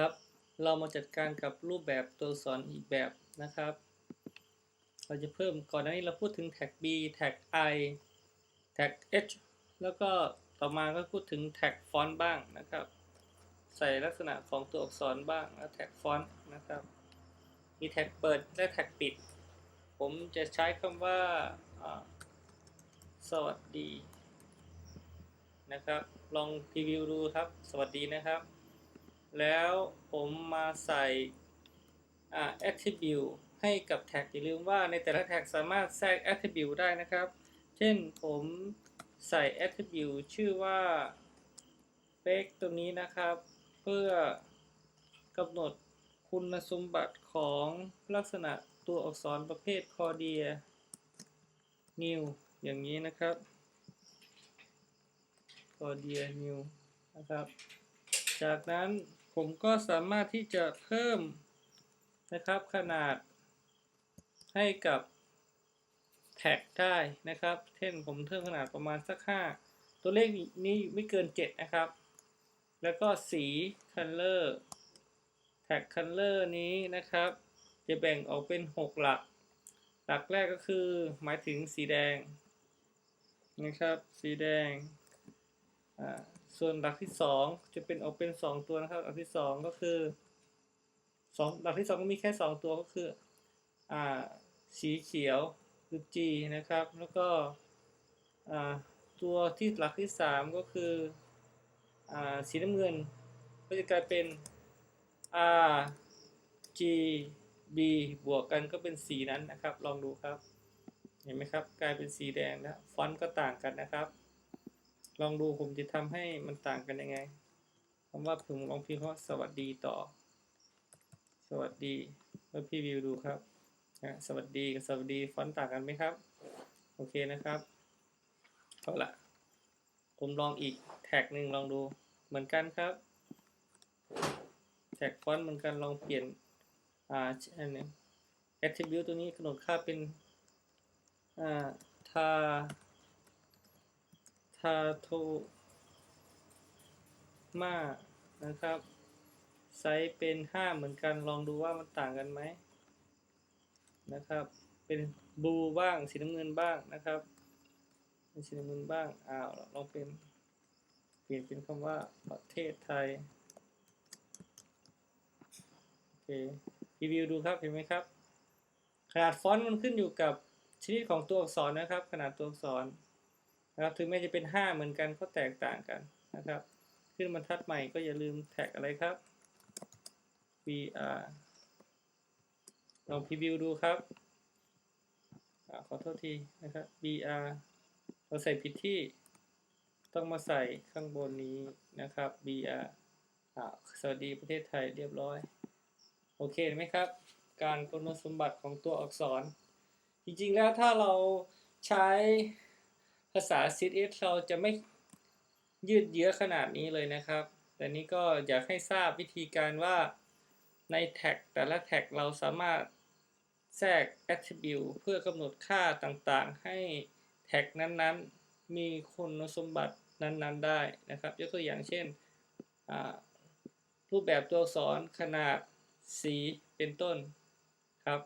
ครับ เรามาจัดการกับรูปแบบตัวอักษรอีกแบบนะครับ เราจะเพิ่มก่อนหน้านี้เราพูดถึงแท็ก b แท็ก i แท็ก h แล้วก็ต่อมาก็พูดถึงแท็กฟอนต์บ้างนะครับ ใส่ลักษณะของตัวอักษรบ้างแล้วแท็กฟอนต์นะครับ มีแท็กเปิดและแท็กปิด ผมจะใช้คำว่าอ่าสวัสดีนะครับ ลองพรีวิวดูครับ สวัสดีนะครับ แล้วผมมาใส่ attribute ให้กับแท็กอย่าลืมว่าในแต่ละแท็กสามารถแทรก attribute ได้นะครับ เช่นผมใส่ attribute ชื่อว่า fake ตัวนี้นะครับ เพื่อกำหนดคุณสมบัติของลักษณะตัวอักษรประเภท cordia new อย่างนี้นะครับ cordia new นะครับ จากนั้น ผมก็สามารถที่จะเพิ่มนะครับขนาดให้กับแท็กได้นะครับ เช่นผมเพิ่มขนาดประมาณสัก 5 ตัวเลขนี้ไม่เกิน 7 นะครับ แล้วก็สี color แท็ก color นี้นะครับ จะแบ่งออกเป็น 6 หลัก หลักแรกก็คือหมายถึงสีแดงนะครับ สีแดงอ่า ส่วนหลักที่2จะเป็นออกเป็น2ตัวนะครับหลักที่2ก็คือสองหลักที่2ก็มีแค่2ตัวก็คืออ่าสีเขียวคือ G นะครับ แล้วก็อ่าตัวที่หลักที่3ก็คืออ่าสีน้ำเงินก็จะกลายเป็น R G B บวกกันก็เป็นสีนั้นนะครับ ลองดูครับ เห็นไหมครับ กลายเป็นสีแดงแล้วฟอนต์ก็ต่างกันนะครับ ลองดูผมจะทำให้มันต่างกันยังไงคำว่าผมลองพิมพ์คำว่าสวัสดีต่อ สวัสดีแล้วพี่วิวดูครับอะสวัสดีกับสวัสดีฟอนต์ต่างกันไหมครับ โอเคนะครับเอาละผมลองอีกแท็กหนึ่งลองดูเหมือนกันครับ แท็กฟอนต์เหมือนกันลองเปลี่ยนอ่าอันนี้ attribute ตัวนี้กำหนดค่าเป็นอ่าทาาโทมานะครับ ไซส์เป็น5เหมือนกันลองดูว่ามันต่างกันไหมนะครับ เป็นบลูบ้างสีน้ำเงินบ้างนะครับเป็นสีน้ำเงินบ้างอ้าวลองเป็นเปลี่ยนเป็นคำว่าประเทศไทยโอเครีวิวดูครับเห็นไหมครับ ขนาดฟอนต์มันขึ้นอยู่กับชนิดของตัวอักษรนะครับ ขนาดตัวอักษร นะครับถึงแม้จะเป็น 5 เหมือนกันก็แตกต่างกันนะครับ ขึ้นบรรทัดใหม่ก็อย่าลืมแท็กอะไรครับ vr ลองพรีวิวดูครับอาขอโทษทีนะครับ vr เราใส่ผิดที่ต้องมาใส่ข้างบนนี้นะครับ vr อ่าสวัสดีประเทศไทยเรียบร้อย โอเคไหมครับ การคุณสมบัติของตัวอักษร จริงๆแล้วถ้าเราใช้ ภาษา CSS เราจะไม่ยืดเยื้อขนาดนี้เลยนะครับ แต่นี้ก็อยากให้ทราบวิธีการว่าในแท็กแต่ละแท็กเราสามารถแทรก attribute เพื่อกำหนดค่าต่างๆ ให้แท็กนั้นๆ มีคุณสมบัตินั้นๆ ได้นะครับ ยกตัวอย่างเช่น รูปแบบตัวอักษรขนาดสีเป็นต้นครับ